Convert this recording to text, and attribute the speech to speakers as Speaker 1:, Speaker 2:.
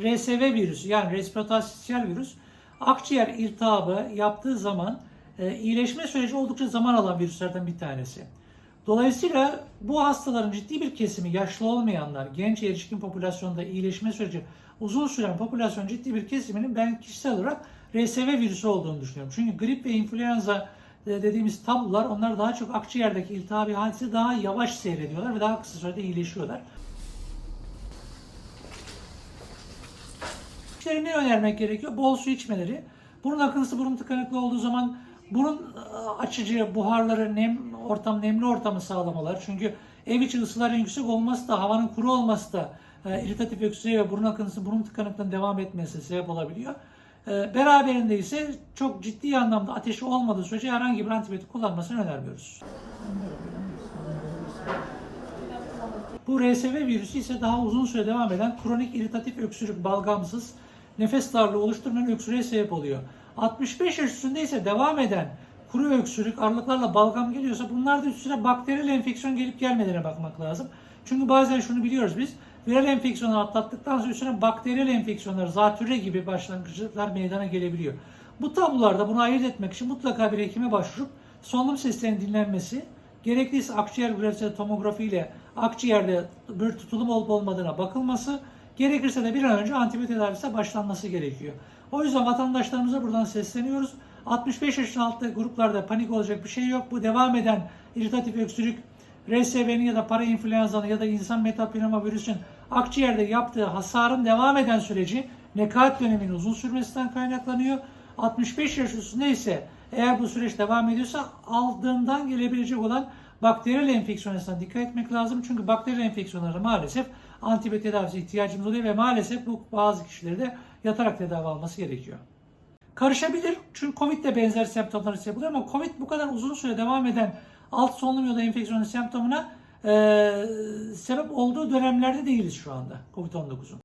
Speaker 1: RSV virüsü yani respiratuar sinsiyal virüs akciğer iltihabı yaptığı zaman e, iyileşme süreci oldukça zaman alan virüslerden bir tanesi. Dolayısıyla bu hastaların ciddi bir kesimi yaşlı olmayanlar, genç erişkin popülasyonda iyileşme süreci uzun süren popülasyon ciddi bir kesiminin ben kişisel olarak RSV virüsü olduğunu düşünüyorum. Çünkü grip ve influenza e, dediğimiz tablolar onlar daha çok akciğerdeki iltihabi hadise daha yavaş seyrediyorlar ve daha kısa sürede iyileşiyorlar. Kişilere ne önermek gerekiyor? Bol su içmeleri. Burun akıntısı, burun tıkanıklığı olduğu zaman burun e, açıcı buharları, nem ortam, nemli ortamı sağlamalar. Çünkü ev içi ısıların yüksek olması da, havanın kuru olması da e, iritatif öksürüğe ve burun akıntısı, burun tıkanıklığının devam etmesine sebep olabiliyor. E, beraberinde ise çok ciddi anlamda ateşi olmadığı sürece herhangi bir antibiyotik kullanmasını önermiyoruz. Bu RSV virüsü ise daha uzun süre devam eden kronik iritatif öksürük balgamsız nefes darlığı oluşturmayan öksürüğe sebep oluyor. 65 yaş üstünde ise devam eden kuru öksürük, aralıklarla balgam geliyorsa bunlarda üstüne bakteriyel enfeksiyon gelip gelmediğine bakmak lazım. Çünkü bazen şunu biliyoruz biz, viral enfeksiyonu atlattıktan sonra üstüne bakteriyel enfeksiyonlar, zatürre gibi başlangıçlar meydana gelebiliyor. Bu tablolarda bunu ayırt etmek için mutlaka bir hekime başvurup solunum seslerinin dinlenmesi, gerekliyse akciğer grafisi tomografi ile akciğerde bir tutulum olup olmadığına bakılması, gerekirse de bir an önce antibiyotik tedavisine başlanması gerekiyor. O yüzden vatandaşlarımıza buradan sesleniyoruz. 65 yaşın altı gruplarda panik olacak bir şey yok. Bu devam eden iritatif öksürük, RSV'nin ya da parainfluenza'nın ya da insan metapneumovirüsün virüsün akciğerde yaptığı hasarın devam eden süreci nekaat döneminin uzun sürmesinden kaynaklanıyor. 65 yaş üstünde ise eğer bu süreç devam ediyorsa aldığından gelebilecek olan bakteriyel enfeksiyonuna dikkat etmek lazım. Çünkü bakteriyel enfeksiyonları maalesef antibiyotik tedavisi ihtiyacımız oluyor ve maalesef bu bazı kişileri de yatarak tedavi alması gerekiyor. Karışabilir çünkü Covid de benzer semptomları sebep oluyor ama Covid bu kadar uzun süre devam eden alt solunum yolu enfeksiyonu semptomuna eee sebep olduğu dönemlerde değiliz şu anda Covid-19'un.